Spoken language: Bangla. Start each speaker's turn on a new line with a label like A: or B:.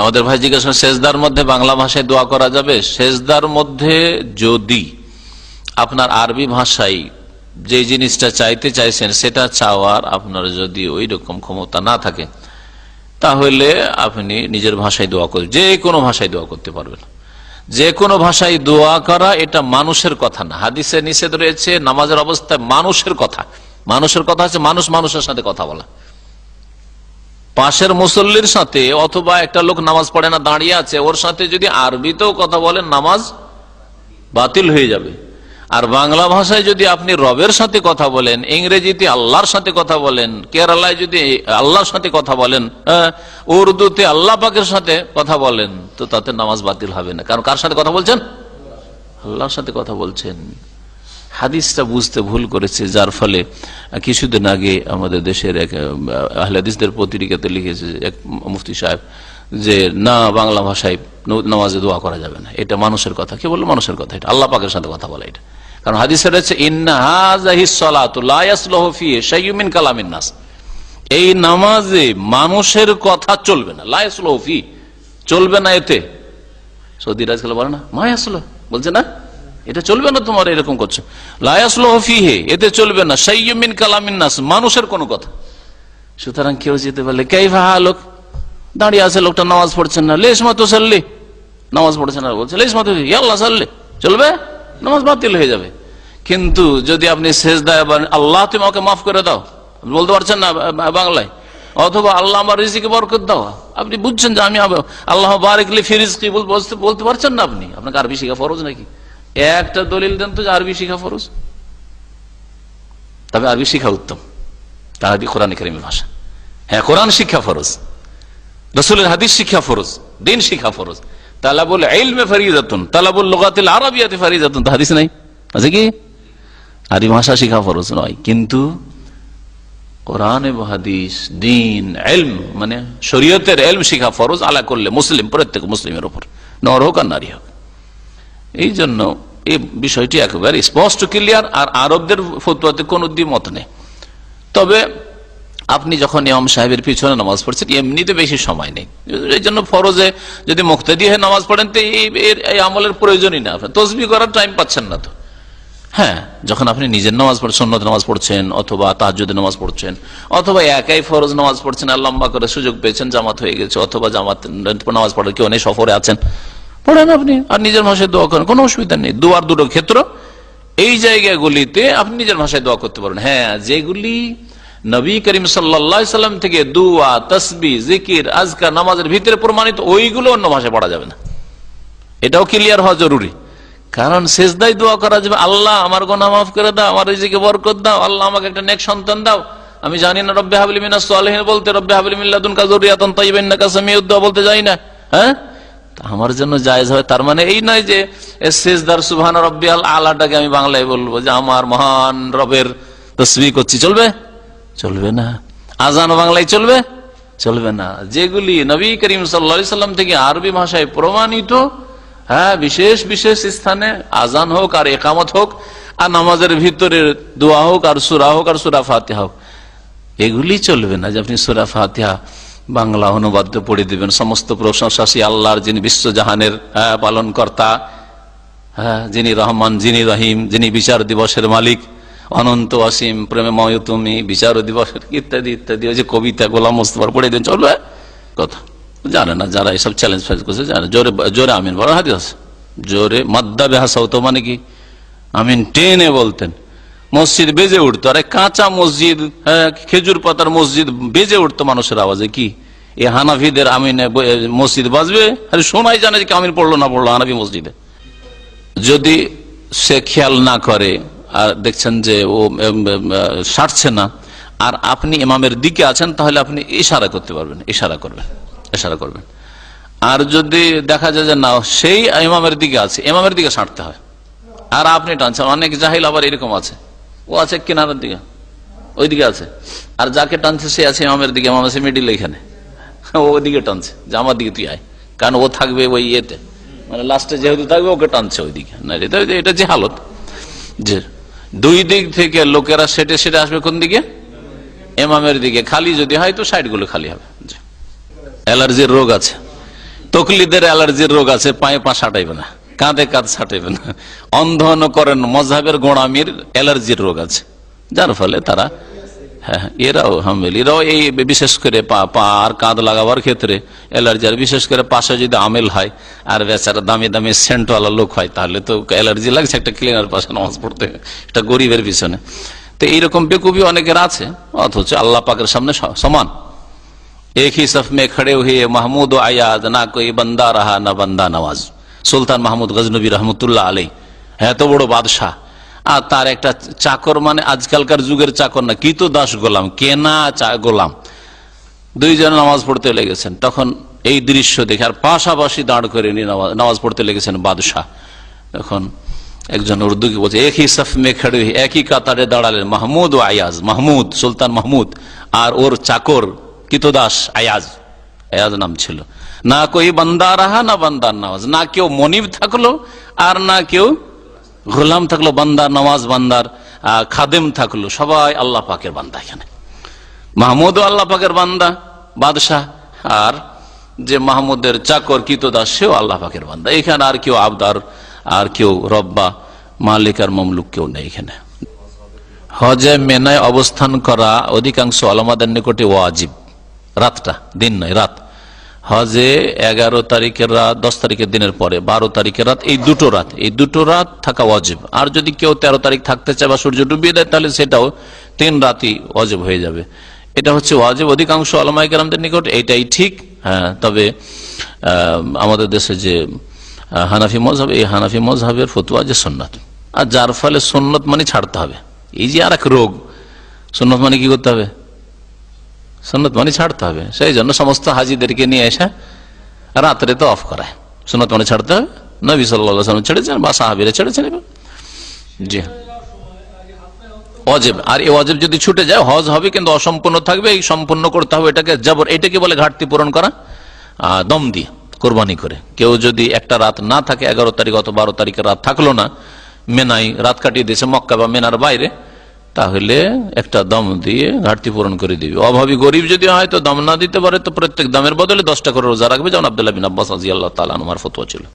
A: আমাদের ভাই জিজ্ঞাসা সেজদার মধ্যে বাংলা ভাষায় দোয়া করা যাবে? শেষদার মধ্যে যদি আপনার আরবি ভাষায় যে জিনিসটা চাইতে চাইছেন, সেটা চাওয়ার আপনার যদি ওই রকম ক্ষমতা না থাকে, তাহলে আপনি নিজের ভাষায় দোয়া করবেন যে কোনো ভাষায় দোয়া করতে পারবেন। যে কোনো ভাষায় দোয়া করা এটা মানুষের কথা না। হাদিসে নিষেধ রয়েছে, নামাজের অবস্থায় মানুষের কথা। মানুষের কথা হচ্ছে মানুষ মানুষের সাথে কথা বলা। পাশের মুসল্লির সাথে অথবা একটা লোক নামাজ পড়ে না দাঁড়িয়ে আছে ওর সাথে যদি আরবিতেও কথা বলেন নামাজ বাতিল হয়ে যাবে। আর বাংলা ভাষায় যদি আপনি রবের সাথে কথা বলেন ইংরেজিতে আল্লাহর সাথে কথা বলেন কেরালায় যদি আল্লাহর সাথে কথা বলেন হ্যাঁ, উর্দুতে আল্লাহ পাকের সাথে কথা বলেন তো তাতে নামাজ বাতিল হবে না। কারণ কার সাথে কথা বলছেন? আল্লাহর সাথে কথা বলছেন। হাদিসটা বুঝতে ভুল করেছে যার ফলে কিছুদিন আগে আমাদের দেশের এক আহ, আহলে হাদিসদের পত্রিকাতে লিখেছে এক মুফতি সাহেব যে না বাংলা ভাষায় নামাজে দোয়া করা যাবে না। এটা মানুষের কথা কে বলল মানুষের কথা এটা। আল্লাহ পাকের সাথে কথা বলা এটা। কারণ হাদিসে রয়েছে ইন্নাহিসমিন কালামিন নাস। এই নামাজে মানুষের কথা চলবে না। লায়াসলফি চলবে না এতে। সৌদি রাজকাল বলে না মায় আসলো বলছে না? এটা চলবে না তোমার এরকম করছ। লায়াসলো হে এতে চলবে না। সাইয়মিন কালামিন নাস, মানুষের কোনো কথা। সুতরাং কেউ যেতে পারলে কে ভাহা লোক? দাঁড়িয়ে আছে, লোকটা নামাজ পড়ছেন না। লেশ মতো সাল্লি নামাজ পড়ছে না, বলছে, লেশ মতো আল্লাহ, সাল্লি। চলবে? নামাজ বাতিল হয়ে যাবে। কিন্তু যদি আপনি শেষ দেয় আল্লাহ, তুমি আমাকে মাফ করে দাও। বলতে পারছেন না বাংলায়। অথবা আল্লাহ আমার রিজিকে বরকত দাও। আপনি বুঝছেন যে আমি আল্লাহ বারেকলি ফিরিজকি বলতে পারছেন না আপনি। আপনাকে আরবি শিখা ফরজ নাকি? একটা দলিল দেন তো আরবি শিখা ফরজ। তবে আরবি শিখা উত্তম। আরবি কোরআন কারিমের ভাষা। হ্যাঁ কোরআন শিক্ষা ফরজ। রসুলের হাদিস শিক্ষা ফরজ। দিন শিক্ষা ফরজ। তালাবুল ইলমে ফারিজাতুন। তালাবুল লুগাতিল আরবিয়াতে ফারিজাতুন। হাদিস নাই? আছে কি? আরবি ভাষা শিখা ফরজ নয়। কিন্তু কোরআন হাদিস, দিন এলম মানে শরীয়তের এলম শিখা ফরজ আলা করলে মুসলিম, প্রত্যেক মুসলিমের উপর। নর হোক আর নারী হোক। এই জন্য এই বিষয়টি একেবারে স্পষ্ট ক্লিয়ার আর আরবদের ফতুয়াতে কোন দ্বিমত নেই। তবে আপনি যখন ইমাম সাহেবের পিছনে নামাজ পড়ছেন, এমনিতে বেশি সময় নেই। এই জন্য ফরজে যদি মুক্তাদি হয়ে নামাজ পড়েন, তো এই আমলের প্রয়োজনই না। আপনার তসবি করার টাইম পাচ্ছেন না তো। হ্যাঁ যখন আপনি নিজের নামাজ পড়ছেন সন্ন্যত নামাজ পড়ছেন, অথবা তাহাজুদের নামাজ পড়ছেন, অথবা একাই ফরজ নামাজ পড়ছেন, আর লম্বা করে সুযোগ পেয়েছেন, জামাত হয়ে গেছে, অথবা জামাত নামাজ পড়ার কেউ অনেক সফরে আছেন। পড়েন আপনি। আর নিজের ভাষায় দোয়া করেন, কোনো অসুবিধা নেই। দোয়ার দুটো ক্ষেত্র, এই জায়গাগুলিতে আপনি নিজের ভাষায় দোয়া করতে পারেন হ্যাঁ যেগুলি নবী করিম সাল্লা সাল্লাম থেকে দুয়া তসবি জিকির, আজকা, নামাজের ভিতরে প্রমাণিত, ওইগুলো অন্য ভাষায় পড়া যাবে না। এটাও ক্লিয়ার হওয়া জরুরি। কারণ শেষদাই দোয়া করা যাবে, আল্লাহ আমার গোনা মাফ করে দাও, আমার রিজিকে বরকত দাও, আল্লাহ আমাকে একটা নেক সন্তান দাও। আমি জানি না, রব্বে হাবলি মিনা সালেহিন বলতে, রব্বে হাবলি মিল্লাদুন কাজরিয়াতন তাইবেন না কাসামিউদ্দোয়া বলতে যাই না। হ্যাঁ? আমার জন্য জায়েজ হবে তার মানে এই নয় যে শেষদার রব্বি আল আলাটাকে আমি বাংলায় বলব যে আমার মহান রবের তসবি করছি। চলবে? চলবে না। আজান বাংলায় চলবে? চলবে না। যেগুলি নবী করিম সাল্লা সাল্লাম থেকে আরবি ভাষায় প্রমাণিত হ্যাঁ বিশেষ বিশেষ স্থানে আজান হোক আর একামত হোক, আর নামাজের ভিতরে দোয়া হোক আর সুরা হোক আর সুরা ফাতিহা হোক, এগুলি চলবে না যে আপনি সুরা ফাতিহা বাংলা অনুবাদ্য পড়ে দিবেন। সমস্ত প্রশংসাসী আল্লাহর যিনি বিশ্বজাহানের হ্যাঁ, পালন কর্তা হ্যাঁ যিনি রহমান যিনি রহিম যিনি বিচার দিবসের মালিক অনন্ত অসীম প্রেমময় তুমি বিচার দিবসের ইত্যাদি ইত্যাদি ওই যে কবিতা গোলাম মোস্তফার পড়ে দিন। চলবে কথা। জানে না যারা এসব চ্যালেঞ্জ ফেস করছে জানে। জোরে জোরে আমিন বড় হাদিস জোরে মাদ্দা বেহাসা হতো মানে কি? আমিন টেনে বলতেন। মসজিদ বেজে উঠতো। আরে কাঁচা মসজিদ হ্যাঁ খেজুর পাতার মসজিদ বেজে উঠতো মানুষের আওয়াজে। কি? এ হানাফিদের আমিনে মসজিদ বাজবে? আরে শোনাই জানে যে আমিন পড়ল না পড়ল হানাফি মসজিদে। যদি সে খেয়াল না করে, আর দেখছেন যে ও সারছে না, আর আপনি ইমামের দিকে আছেন, তাহলে আপনি ইশারা করতে পারবেন, ইশারা করবেন ইশারা করবেন। আর যদি দেখা যায় যে না, সেই ইমামের দিকে আছে, ইমামের দিকে সারতে হয়। আর আপনি টানছেন, অনেক জাহিল আবার এরকম আছে। ও আছে কিনারের দিকে, ওইদিকে আছে। আর যাকে টানছে সে আছে ইমামের দিকে, ইমাম আছে মিডিল এখানে। ও ওদিকে টানছে, যে আমার দিকে তুই আয়। কারণ ও থাকবে ওই ইয়েতে। মানে লাস্টে যেহেতু থাকবে, ওকে টানছে ওইদিকে। না এটা যে হালত। যে দুই দিক থেকে লোকেরা সেটে সেটে আসবে কোন দিকে? এমামের দিকে। খালি যদি হয় তো সাইডগুলো খালি হবে। অ্যালার্জির রোগ আছে। তকলিদের অ্যালার্জির রোগ আছে, পায়ে পা সাটাইবে না। কাঁধে কাঁধ সাটাইবে না অন্ধন করেন মজাবের গোড়ামির অ্যালার্জির রোগ আছে যার ফলে তারা হ্যাঁ এরাও হামিল এরাও এই বিশেষ করে পা পা আর কাঁধ লাগাবার ক্ষেত্রে অ্যালার্জি আর বিশেষ করে পাশে যদি আমেল হয় আর বেচারা দামি দামি সেন্টওয়ালা লোক হয় তাহলে তো অ্যালার্জি লাগছে একটা ক্লিনার পাশে নামাজ পড়তে এটা গরিবের পিছনে তো এইরকম বেকুবি অনেকের আছে অথচ আল্লাহ পাকের সামনে স- সমান एक ही सफ में खड़े हुए महमूद आयाज ना कोई बंदा रहा ना बंदा नवाज সুলতান মাহমুদ গজনবী রহমতুল্লাহ আলী এত বড় বাদশাহ। আর তার একটা চাকর মানে আজকালকার যুগের চাকর না, কি তো দাস গোলাম, কেনা গোলাম। দুইজন নামাজ পড়তে লেগেছেন তখন এই দৃশ্য দেখে আর পাশাপাশি দাঁড় করে নিয়ে নামাজ- পড়তে লেগেছেন বাদশাহ। তখন একজন উর্দুকে বলছে একই সফ মে খেড়ে একই কাতারে দাঁড়ালেন, মাহমুদ ও আয়াজ, মাহমুদ, সুলতান মাহমুদ, আর ওর চাকর কিতদাস আয়াজ। আয়াজ নাম ছিল। না কই বান্দা রাহা না বান্দার নামাজ। না কেউ মনিব থাকল আর না কেউ গোলাম থাকল, বান্দার নামাজ, বান্দার খাদেম থাকল। সবাই আল্লাহ পাকের বান্দা এখানে। মাহমুদ আল্লাহ পাকের বান্দা, বাদশাহ। আর যে মাহমুদের চাকর কিতদাস, সেও আল্লাহ পাকের বান্দা। এখানে আর কেউ আবদার, আর কেউ রব্বা, মালিক আর মমলুক কেউ নেই এখানে। হজে মেনায় অবস্থান করা অধিকাংশ আলমাদের নিকটে ওয়াজিব। রাতটা, দিন নয়, রাত। হজে এগারো তারিখের রাত, দশ তারিখের দিনের পরে, বারো তারিখের রাত, এই দুটো রাত, এই দুটো রাত থাকা ওয়াজিব। আর যদি কেউ তেরো তারিখ থাকতে চায় বা সূর্য ডুবিয়ে দেয়, তাহলে সেটাও তিন রাতই ওয়াজিব হয়ে যাবে। এটা হচ্ছে ওয়াজিব। অধিকাংশ আলমাইকারদের নিকট এটাই ঠিক। হ্যাঁ তবে আমাদের দেশে যে হানাফি মজহাব এই হানাফি মজহাবের ফতুয়া যে সন্ন্যত আর যার ফলে সন্ন্যত মানে ছাড়তে হবে। এই যে আর এক রোগ সন্ন্যত মানে কি করতে হবে? সন্ন্যত মানে ছাড়তে হবে। সেই জন্য সমস্ত হাজিদেরকে নিয়ে এসে রাত্রে তো অফ করায়। সন্ন্যত মানে ছাড়তে হবে। নবী সাল্লাম ছেড়েছেন বা সাহাবিরা ছেড়েছেন। জি। অজেব আর এই অজেব যদি ছুটে যায়, হজ হবে কিন্তু অসম্পূর্ণ থাকবে, এই সম্পূর্ণ করতে হবে এটাকে জবর। এটাকে বলে ঘাটতি পূরণ করা। দম দিয়ে, কোরবানি করে। কেউ যদি একটা রাত না থাকে, এগারো তারিখ অথবা বারো তারিখের রাত থাকল না মেনাই রাত কাটিয়ে দিয়েছে মক্কা বা মেনার বাইরে তাহলে একটা দম দিয়ে ঘাটতি পূরণ করে দিবে। অভাবী গরিব যদি হয় তো দম না দিতে পারে, তো প্রত্যেক দামের বদলে দশটা করে রোজা রাখবে। যেমন আব্দুল্লাহ বিন আব্বাস আজি আল্লাহ তালা আমার ফতুয়া ছিল।